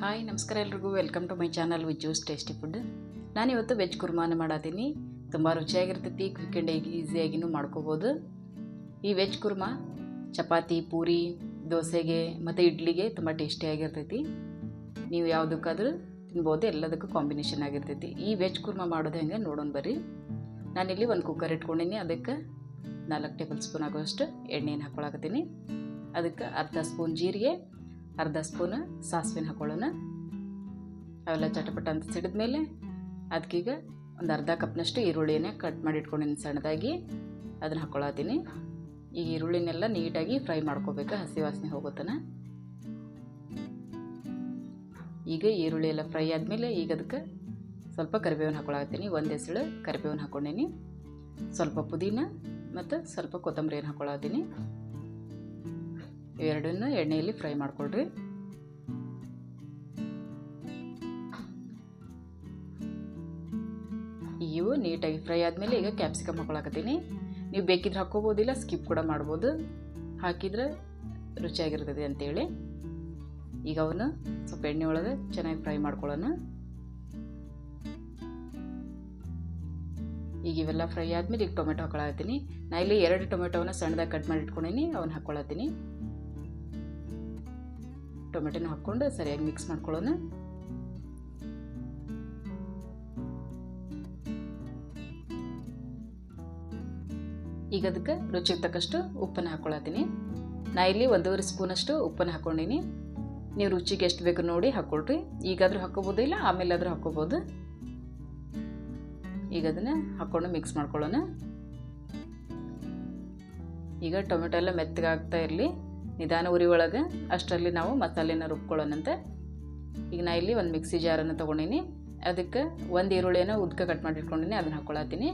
Hi, ನಮಸ್ಕಾರ ಎಲ್ರಿಗೂ. Welcome to my channel with juice tasty food ನಾನಿವತ್ತು ವೆಜ್ ಕುರ್ಮಾನ ಮಾಡತ್ತೀನಿ ತುಂಬ ರುಚಿಯಾಗಿರ್ತೈತಿ ಕ್ವಿಕ್ ಆ್ಯಂಡ್ ಈಸಿಯಾಗಿನೂ ಮಾಡ್ಕೋಬೋದು. ಈ ವೆಜ್ ಕುರ್ಮಾ ಚಪಾತಿ, ಪೂರಿ, ದೋಸೆಗೆ ಮತ್ತು ಇಡ್ಲಿಗೆ ತುಂಬ ಟೇಸ್ಟಿಯಾಗಿರ್ತೈತಿ ನೀವು ಯಾವುದಕ್ಕಾದರೂ ತಿನ್ಬೋದು, ಎಲ್ಲದಕ್ಕೂ ಕಾಂಬಿನೇಷನ್ ಆಗಿರ್ತೈತಿ. ಈ ವೆಜ್ ಕುರ್ಮಾ ಮಾಡೋದು ಹೆಂಗೆ ನೋಡೋಣ ಬರ್ರಿ. ನಾನಿಲ್ಲಿ ಒಂದು ಕುಕ್ಕರ್ ಇಟ್ಕೊಂಡೀನಿ. ಅದಕ್ಕೆ ನಾಲ್ಕು ಟೇಬಲ್ ಸ್ಪೂನ್ ಆಗೋಷ್ಟು ಎಣ್ಣೆನ ಹಾಕ್ಕೊಳಕತ್ತೀನಿ ಅದಕ್ಕೆ ಅರ್ಧ ಸ್ಪೂನ್ ಜೀರಿಗೆ ಅರ್ಧ ಸ್ಪೂನ್ ಸಾಸಿವೆನ ಹಾಕೊಳ್ಳೋಣ. ಅವೆಲ್ಲ ಚಟಪಟ ಅಂತ ಸಿಡಿದ ಮೇಲೆ ಅದಕ್ಕೀಗ ಒಂದು ಅರ್ಧ ಕಪ್ನಷ್ಟು ಈರುಳ್ಳಿನೇ ಕಟ್ ಮಾಡಿ ಇಟ್ಕೊಂಡಿನಿ ಸಣ್ಣದಾಗಿ. ಅದನ್ನು ಹಾಕ್ಕೊಳತ್ತೀನಿ ಈಗ ಈರುಳ್ಳಿನೆಲ್ಲ ನೀಟಾಗಿ ಫ್ರೈ ಮಾಡ್ಕೋಬೇಕು, ಹಸಿ ವಾಸನೆ ಹೋಗೋತನ ಈಗ ಈರುಳ್ಳಿ ಎಲ್ಲ ಫ್ರೈ ಆದಮೇಲೆ ಈಗ ಅದಕ್ಕೆ ಸ್ವಲ್ಪ ಕರಿಬೇವನ್ನ ಹಾಕೊಳತ್ತೀನಿ. ಒಂದು ಹೆಸಳು ಕರಿಬೇವನ್ನ ಹಾಕ್ಕೊಂಡೀನಿ ಸ್ವಲ್ಪ ಪುದೀನ ಮತ್ತು ಸ್ವಲ್ಪ ಕೊತ್ತಂಬರಿಯನ್ನು ಹಾಕ್ಕೊಳತ್ತೀನಿ ಇವೆರಡನ್ನು ಎಣ್ಣೆಯಲ್ಲಿ ಫ್ರೈ ಮಾಡ್ಕೊಳ್ರಿ. ಇವು ನೀಟಾಗಿ ಫ್ರೈ ಆದಮೇಲೆ ಈಗ ಕ್ಯಾಪ್ಸಿಕಮ್ ಹಾಕೊಳಕತ್ತೀನಿ. ನೀವು ಬೇಕಿದ್ರೆ ಹಾಕ್ಕೋಬೋದಿಲ್ಲ, ಸ್ಕಿಪ್ ಕೂಡ ಮಾಡ್ಬೋದು. ಹಾಕಿದ್ರೆ ರುಚಿಯಾಗಿರ್ತದೆ ಅಂತೇಳಿ. ಈಗ ಅವನ್ನ ಸ್ವಲ್ಪ ಎಣ್ಣೆ ಒಳಗೆ ಚೆನ್ನಾಗಿ ಫ್ರೈ ಮಾಡ್ಕೊಳ್ಳೋಣ. ಈಗ ಇವೆಲ್ಲ ಫ್ರೈ ಆದಮೇಲೆ ಈಗ ಟೊಮೆಟೊ ಹಾಕೊಳತ್ತೀನಿ ನಾ ಇಲ್ಲಿ ಎರಡು ಟೊಮೆಟೊವನ್ನು ಸಣ್ಣದಾಗಿ ಕಟ್ ಮಾಡಿ ಇಟ್ಕೊಂಡೀನಿ, ಅವನ್ನ ಹಾಕ್ಕೊಳತ್ತೀನಿ ಟೊಮೆಟೊನ ಹಾಕ್ಕೊಂಡು ಸರಿಯಾಗಿ ಮಿಕ್ಸ್ ಮಾಡ್ಕೊಳ್ಳೋಣ. ಈಗ ಅದಕ್ಕೆ ರುಚಿಗೆ ತಕ್ಕಷ್ಟು ಉಪ್ಪನ್ನು ಹಾಕ್ಕೊಳತ್ತೀನಿ. ನಾ ಇಲ್ಲಿ ಒಂದೂವರೆ ಸ್ಪೂನಷ್ಟು ಉಪ್ಪನ್ನು ಹಾಕ್ಕೊಂಡೀನಿ. ನೀವು ರುಚಿಗೆ ಎಷ್ಟು ಬೇಕು ನೋಡಿ ಹಾಕ್ಕೊಳ್ರಿ. ಈಗಾದರೂ ಹಾಕ್ಕೋಬೋದು ಇಲ್ಲ ಆಮೇಲೆ ಆದರೂ ಹಾಕ್ಕೋಬೋದು. ಈಗ ಅದನ್ನು ಹಾಕ್ಕೊಂಡು ಮಿಕ್ಸ್ ಮಾಡ್ಕೊಳ್ಳೋಣ. ಈಗ ಟೊಮೆಟೊ ಎಲ್ಲ ಮೆತ್ತಗಾಗ್ತಾ ಇರಲಿ. ನಿಧಾನ ಉರಿ ಒಳಗೆ ಅಷ್ಟರಲ್ಲಿ ನಾವು ಮಸಾಲೆನ ರುಬ್ಕೊಳ್ಳೋಣಂತೆ. ಈಗ ನಾ ಇಲ್ಲಿ ಒಂದು ಮಿಕ್ಸಿ ಜಾರನ್ನು ತೊಗೊಂಡಿನಿ. ಅದಕ್ಕೆ ಒಂದು ಈರುಳ್ಳಿಯನ್ನು ಉದ್ಕ ಕಟ್ ಮಾಡಿಟ್ಕೊಂಡಿನಿ, ಅದನ್ನು ಹಾಕ್ಕೊಳತ್ತೀನಿ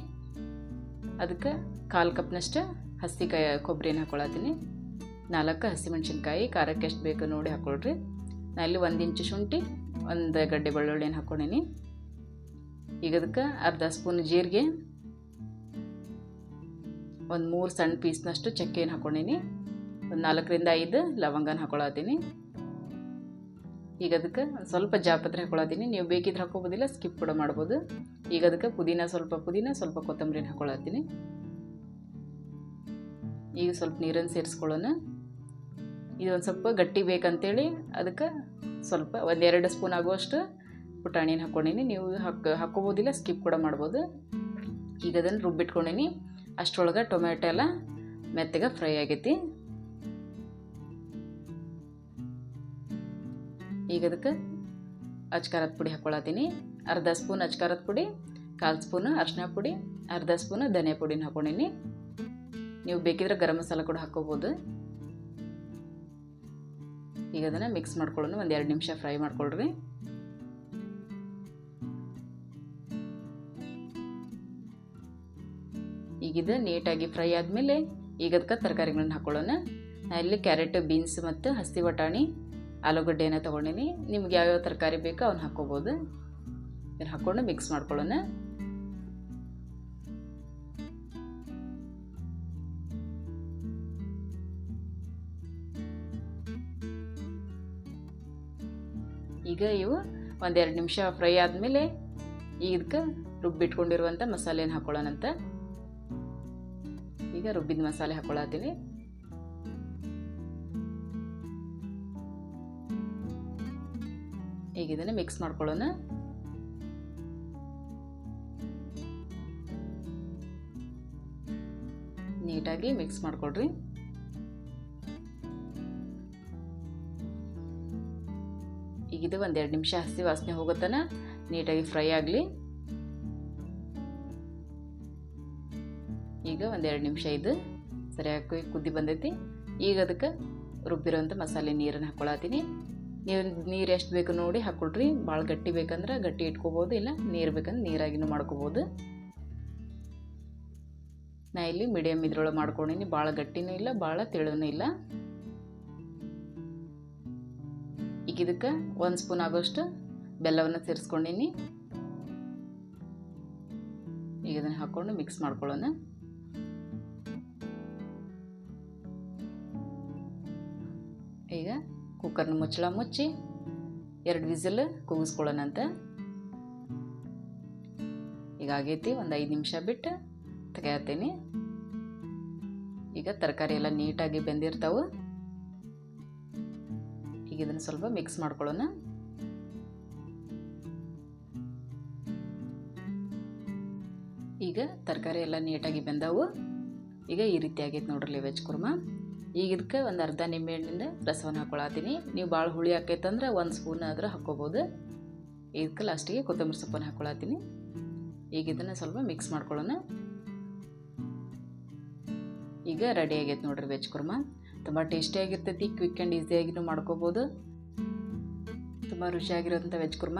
ಅದಕ್ಕೆ ಕಾಲು ಕಪ್ನಷ್ಟು ಹಸಿ ಕಾಯಿ ಕೊಬ್ಬರಿನ ಹಾಕ್ಕೊಳತ್ತೀನಿ ನಾಲ್ಕು ಹಸಿಮೆಣ್ಸಿನ್ಕಾಯಿ, ಖಾರಕ್ಕೆ ಎಷ್ಟು ಬೇಕು ನೋಡಿ ಹಾಕ್ಕೊಳ್ರಿ ನಾ ಇಲ್ಲಿ ಒಂದು ಇಂಚು ಶುಂಠಿ, ಒಂದು ಗಡ್ಡೆ ಬೆಳ್ಳುಳ್ಳಿಯನ್ನು ಹಾಕ್ಕೊಂಡಿನಿ ಈಗ ಅದಕ್ಕೆ ಅರ್ಧ ಸ್ಪೂನ್ ಜೀರಿಗೆ, ಒಂದು ಮೂರು ಸಣ್ಣ ಪೀಸ್ನಷ್ಟು ಚಕ್ಕೆಯನ್ನು ಹಾಕ್ಕೊಂಡೀನಿ ಒಂದು ನಾಲ್ಕರಿಂದ ಐದು ಲವಂಗನ ಹಾಕ್ಕೊಳತ್ತೀನಿ ಈಗ ಅದಕ್ಕೆ ಸ್ವಲ್ಪ ಜಾಪತ್ರೆ ಹಾಕೊಳ್ಳತ್ತೀನಿ ನೀವು ಬೇಕಿದ್ರೆ ಹಾಕೋಬೋದಿಲ್ಲ ಸ್ಕಿಪ್ ಕೂಡ ಮಾಡ್ಬೋದು. ಈಗ ಅದಕ್ಕೆ ಪುದೀನ ಸ್ವಲ್ಪ ಪುದೀನ, ಸ್ವಲ್ಪ ಕೊತ್ತಂಬರಿನ ಹಾಕ್ಕೊಳತ್ತೀನಿ ಈಗ ಸ್ವಲ್ಪ ನೀರನ್ನು ಸೇರಿಸ್ಕೊಳ್ಳೋಣ. ಇದು ಒಂದು ಸ್ವಲ್ಪ ಗಟ್ಟಿ ಬೇಕಂತೇಳಿ ಅದಕ್ಕೆ ಸ್ವಲ್ಪ ಒಂದೆರಡು ಸ್ಪೂನ್ ಆಗುವಷ್ಟು ಪುಟಾಣಿನ ಹಾಕ್ಕೊಂಡೀನಿ ನೀವು ಹಾಕ್ ಹಾಕ್ಕೋಬೋದಿಲ್ಲ ಸ್ಕಿಪ್ ಕೂಡ ಮಾಡ್ಬೋದು. ಈಗ ಅದನ್ನು ರುಬ್ಬಿಟ್ಕೊಂಡೀನಿ. ಅಷ್ಟರೊಳಗೆ ಟೊಮೆಟೊ ಎಲ್ಲ ಮೆತ್ತಗೆ ಫ್ರೈ ಆಗೈತಿ. ಈಗ ಅದಕ್ಕೆ ಅಚ್ಕಾರದ ಪುಡಿ ಹಾಕ್ಕೊಳತ್ತೀನಿ ಅರ್ಧ ಸ್ಪೂನ್ ಅಚ್ಕಾರದ ಪುಡಿ, ಕಾಲು ಸ್ಪೂನ್ ಅರ್ಶಿನ ಪುಡಿ, ಅರ್ಧ ಸ್ಪೂನ್ ಧನಿಯಾ ಪುಡಿನ ಹಾಕ್ಕೊಂಡೀನಿ ನೀವು ಬೇಕಿದ್ರೆ ಗರಂ ಮಸಾಲ ಕೂಡ ಹಾಕ್ಕೋಬೋದು ಈಗ ಅದನ್ನು ಮಿಕ್ಸ್ ಮಾಡ್ಕೊಳ್ಳೋಣ, ಒಂದು ಎರಡು ನಿಮಿಷ ಫ್ರೈ ಮಾಡ್ಕೊಳ್ರಿ. ಈಗಿದ ನೀಟಾಗಿ ಫ್ರೈ ಆದಮೇಲೆ ಈಗ ಅದಕ್ಕೆ ತರಕಾರಿಗಳನ್ನ ಹಾಕ್ಕೊಳ್ಳೋಣ ನಾ ಇಲ್ಲಿ ಕ್ಯಾರೆಟ್, ಬೀನ್ಸ್ ಮತ್ತು ಹಸಿ ಬಟಾಣಿ ಆಲೂಗಡ್ಡೆನ ತೊಗೊಂಡಿನಿ. ನಿಮ್ಗೆ ಯಾವ್ಯಾವ ತರಕಾರಿ ಬೇಕೋ ಅವನ್ನ ಹಾಕ್ಕೋಬೋದು ಇದನ್ನು ಹಾಕ್ಕೊಂಡು ಮಿಕ್ಸ್ ಮಾಡ್ಕೊಳ್ಳೋಣ. ಈಗ ಇವು ಒಂದೆರಡು ನಿಮಿಷ ಫ್ರೈ ಆದಮೇಲೆ ಇದಕ್ಕೆ ರುಬ್ಬಿಟ್ಕೊಂಡಿರುವಂಥ ಮಸಾಲೆನ ಹಾಕ್ಕೊಳ್ಳೋಣಂತ ಈಗ ರುಬ್ಬಿದ ಮಸಾಲೆ ಹಾಕ್ಕೊಳತ್ತೀನಿ ಈಗ ಇದನ್ನು ಮಿಕ್ಸ್ ಮಾಡ್ಕೊಳ್ಳೋಣ. ನೀಟಾಗಿ ಮಿಕ್ಸ್ ಮಾಡ್ಕೊಳ್ರಿ. ಈಗ ಇದು ಒಂದೆರಡು ನಿಮಿಷ ಹಸಿ ವಾಸನೆ ಹೋಗುತ್ತಾನ ನೀಟಾಗಿ ಫ್ರೈ ಆಗಲಿ. ಈಗ ಒಂದೆರಡು ನಿಮಿಷ ಇದು ಸರಿಯಾಗಿ ಕುದ್ದಿ ಬಂದೈತಿ. ಈಗ ಅದಕ್ಕೆ ರುಬ್ಬಿರೋಂಥ ಮಸಾಲೆ ನೀರನ್ನು ಹಾಕ್ಕೊಳತ್ತೀನಿ ನೀವು ನೀರು ಎಷ್ಟು ಬೇಕು ನೋಡಿ ಹಾಕ್ಕೊಳ್ರಿ ಭಾಳ ಗಟ್ಟಿ ಬೇಕಂದ್ರೆ ಗಟ್ಟಿ ಇಟ್ಕೋಬೋದು, ಇಲ್ಲ ನೀರು ಬೇಕಂದ್ರೆ ನೀರಾಗಿನೂ ಮಾಡ್ಕೋಬೋದು. ನಾ ಇಲ್ಲಿ ಮೀಡಿಯಮ್ ಇದ್ರೊಳಗೆ ಮಾಡ್ಕೊಂಡಿನಿ ಭಾಳ ಗಟ್ಟಿನೂ ಇಲ್ಲ ಭಾಳ ತೆಳುನೂ ಇಲ್ಲ. ಈಗ ಇದಕ್ಕೆ ಒಂದು ಸ್ಪೂನ್ ಆಗೋಷ್ಟು ಬೆಲ್ಲವನ್ನು ಸೇರಿಸ್ಕೊಂಡಿನಿ. ಈಗ ಇದನ್ನು ಹಾಕ್ಕೊಂಡು ಮಿಕ್ಸ್ ಮಾಡ್ಕೊಳ್ಳೋಣ. ಈಗ ಕುಕ್ಕರ್ನ ಮುಚ್ಚಳ ಮುಚ್ಚಿ ಎರಡು ವಿಸಿಲ್ ಕೂಗಿಸ್ಕೊಳ್ಳೋಣಂತ ಈಗ ಆಗೈತಿ ಒಂದು ಐದು ನಿಮಿಷ ಬಿಟ್ಟು ತೆಗೆಯತ್ತೀನಿ. ಈಗ ತರಕಾರಿ ಎಲ್ಲ ನೀಟಾಗಿ ಬೆಂದಿರ್ತಾವೆ. ಈಗ ಇದನ್ನು ಸ್ವಲ್ಪ ಮಿಕ್ಸ್ ಮಾಡ್ಕೊಳ್ಳೋಣ. ಈಗ ತರಕಾರಿ ಎಲ್ಲ ನೀಟಾಗಿ ಬೆಂದವು. ಈಗ ಈ ರೀತಿ ಆಗೈತೆ ನೋಡ್ರಿ ವೆಜ್ ಕುರ್ಮಾ. ಈಗ ಇದಕ್ಕೆ ಒಂದು ಅರ್ಧ ನಿಂಬೆಹಣ್ಣಿಂದ ರಸವನ್ನು ಹಾಕೊಳತ್ತೀನಿ. ನೀವು ಭಾಳ ಹುಳಿ ಹಾಕೈತಂದ್ರೆ ಒಂದು ಸ್ಪೂನ್ ಆದರೂ ಹಾಕ್ಕೋಬೋದು ಇದಕ್ಕೆ ಲಾಸ್ಟಿಗೆ ಕೊತ್ತಂಬರಿ ಸೊಪ್ಪನ್ನು ಹಾಕೊಳತ್ತೀನಿ. ಈಗ ಇದನ್ನು ಸ್ವಲ್ಪ ಮಿಕ್ಸ್ ಮಾಡ್ಕೊಳ್ಳೋಣ. ಈಗ ರೆಡಿ ಆಗೈತೆ ನೋಡ್ರಿ ವೆಜ್ ಕುರ್ಮ. ತುಂಬ ಟೇಸ್ಟಿಯಾಗಿರ್ತೈತಿ ಕ್ವಿಕ್ ಆ್ಯಂಡ್ ಈಸಿಯಾಗಿನೂ ಮಾಡ್ಕೋಬೋದು. ತುಂಬ ರುಚಿಯಾಗಿರೋಂಥ ವೆಜ್ ಕುರ್ಮ.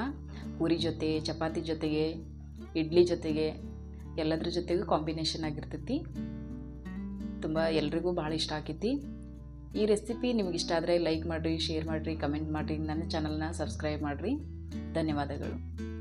ಪೂರಿ ಜೊತೆ, ಚಪಾತಿ ಜೊತೆಗೆ, ಇಡ್ಲಿ ಜೊತೆಗೆ, ಎಲ್ಲದ್ರ ಜೊತೆಗೂ ಕಾಂಬಿನೇಷನ್ ಆಗಿರ್ತೈತಿ. ತುಂಬ ಎಲ್ರಿಗೂ ಭಾಳ ಇಷ್ಟ ಆಕೈತಿ. ಈ ರೆಸಿಪಿ ನಿಮ್ಗೆ ಇಷ್ಟ ಆದರೆ ಲೈಕ್ ಮಾಡಿರಿ, ಶೇರ್ ಮಾಡಿರಿ, ಕಮೆಂಟ್ ಮಾಡಿರಿ, ನನ್ನ ಚಾನಲ್ನ ಸಬ್ಸ್ಕ್ರೈಬ್ ಮಾಡಿರಿ. ಧನ್ಯವಾದಗಳು.